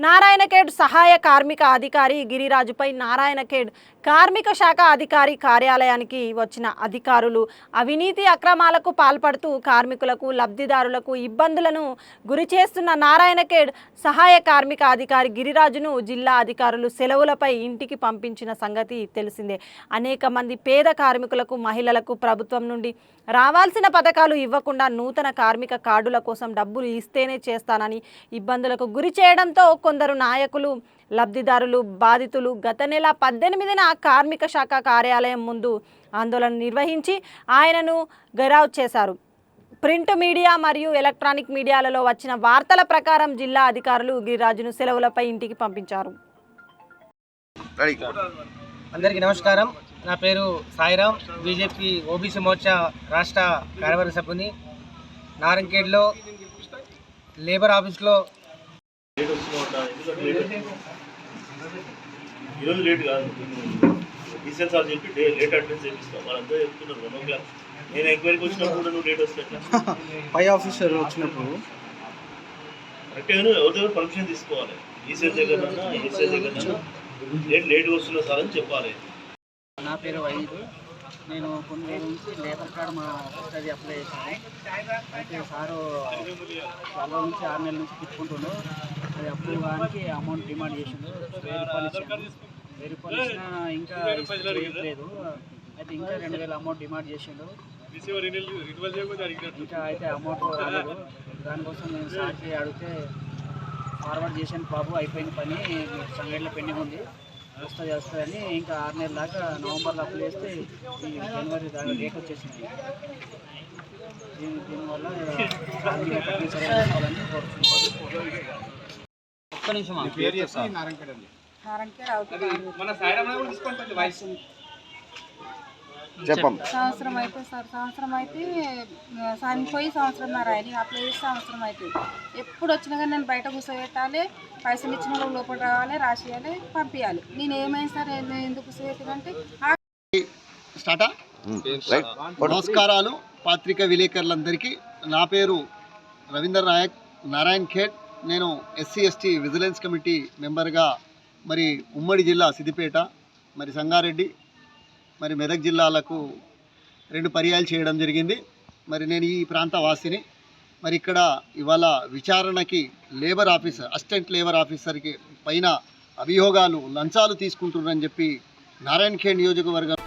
నారాయణఖేడ్ సహాయ కార్మిక అధికారి గిరిరాజుపై నారాయణఖేడ్ కార్మిక శాఖ అధికారి కార్యాలయానికి వచ్చిన అధికారులు అవినీతి అక్రమాలకు పాల్పడుతూ కార్మికులకు లబ్ధిదారులకు ఇబ్బందులను గురి చేస్తున్న నారాయణఖేడ్ సహాయ కార్మిక అధికారి గిరిరాజును జిల్లా అధికారులు సెలవులపై ఇంటికి పంపించిన సంగతి తెలిసిందే. అనేక మంది పేద కార్మికులకు మహిళలకు ప్రభుత్వం నుండి రావాల్సిన పథకాలు ఇవ్వకుండా నూతన కార్మిక కార్డుల కోసం డబ్బులు ఇస్తేనే చేస్తానని ఇబ్బందులకు గురి చేయడంతో కొందరు నాయకులు లబ్ధిదారులు బాధితులు గత నెల పద్దెనిమిదిన కార్మిక శాఖ కార్యాలయం ముందు ఆందోళన నిర్వహించి ఆయనను గెరావ్ చేశారు. ప్రింట్ మీడియా మరియు ఎలక్ట్రానిక్ మీడియాలలో వచ్చిన వార్తల ప్రకారం జిల్లా అధికారులు గిరిరాజును సెలవులపై ఇంటికి పంపించారు. అందరికీ నమస్కారం. నా పేరు సాయిరామ్ బీజేపీ ఓబీసీ మోర్చా రాష్ట్ర కార్యవర్గ సభ్యుని. నారంకేడ్లో లేబర్ ఆఫీస్లో ఈరోజు లేట్ కాదు. డీసెల్ సార్ చెప్పి డే లేట్ అడ్వాన్స్ చేపిస్తాం. వాళ్ళంతా చెప్తున్నారు వన్ ఓ క్లాక్ నేను ఎంక్వైరీకి వచ్చినప్పుడు కూడా నువ్వు లేట్ వస్తే ఎట్లా? పై ఆఫీసర్ వచ్చినప్పుడు. కరెక్ట్గా నువ్వు ఎవరి దగ్గర పర్మిషన్ తీసుకోవాలి? డీసెల్ దగ్గర ఏసీ దగ్గర లేట్ లేట్గా వస్తున్నా సార్ అని చెప్పాలి. నా పేరు వైద్. నేను కొన్ని రోజుల నుంచి లేబర్ కార్డు మా అది అప్లై చేశాను. అయితే సారు చాలా నుంచి ఆరు నెలల నుంచి తిప్పుకుంటుండు. అది అప్లై కావడానికి అమౌంట్ డిమాండ్ చేసిండు. వెయ్యి రూపాయలు ఇచ్చాను వెయ్యి రూపాయలు ఇచ్చినా ఇంకా లేదు. అయితే ఇంకా రెండు వేల అమౌంట్ డిమాండ్ చేసిండు. ఇంకా అయితే అమౌంట్ రాలేదు. దానికోసం నేను సార్కి అడిగితే ఫార్వర్డ్ చేశాను బాబు అయిపోయిన పని. మీకు పెండింగ్ ఉంది. వస్తుంది వస్తుందని ఇంకా ఆరు నెలల దాకా నవంబర్లో అప్లై చేస్తే ఈ జనవరి దాకా డేట్ వచ్చేసింది. దీని దీనివల్ల కార్మిక తప్పనిసరి చేసుకోవాలని కోరుతున్నాను. ఒక్క నిమిషం ఆగు. చెప్పం సంవత్సరం అయితే సార్ సంవత్సరం అయితే ఆ, చనిపోయి సంవత్సరం ఆయన అప్లై చేసి సంవత్సరం అవుతుంది ఎప్పుడు వచ్చినా కానీ నేను బయట కూర్చోబెట్టాలి పైసలు ఇచ్చిన వాళ్ళు లోపల రావాలి రాసియాలి పంపించాలి నేను ఏమైనా సరే నేను ఎందుకు కూర్చోబెట్టాలంటే స్టార్టా? రైట్. నమస్కారాలు పాత్రిక విలేకరులందరికీ. నా పేరు రవీందర్ నాయక్ నారాయణ్ ఖేడ్. నేను ఎస్సీ ఎస్టీ విజిలెన్స్ కమిటీ మెంబర్గా మరి ఉమ్మడి జిల్లా సిద్దిపేట మరి సంగారెడ్డి మరి మెదక్ జిల్లాలకు రెండు పర్యాయాలు చేయడం జరిగింది. మరి నేను ఈ ప్రాంత వాసిని. మరి ఇక్కడ ఇవాళ విచారణకి లేబర్ ఆఫీసర్ అసిస్టెంట్ లేబర్ ఆఫీసర్కి పైన అభియోగాలు లంచాలు తీసుకుంటున్నారని చెప్పి నారాయణ ఖేడ్ నియోజకవర్గం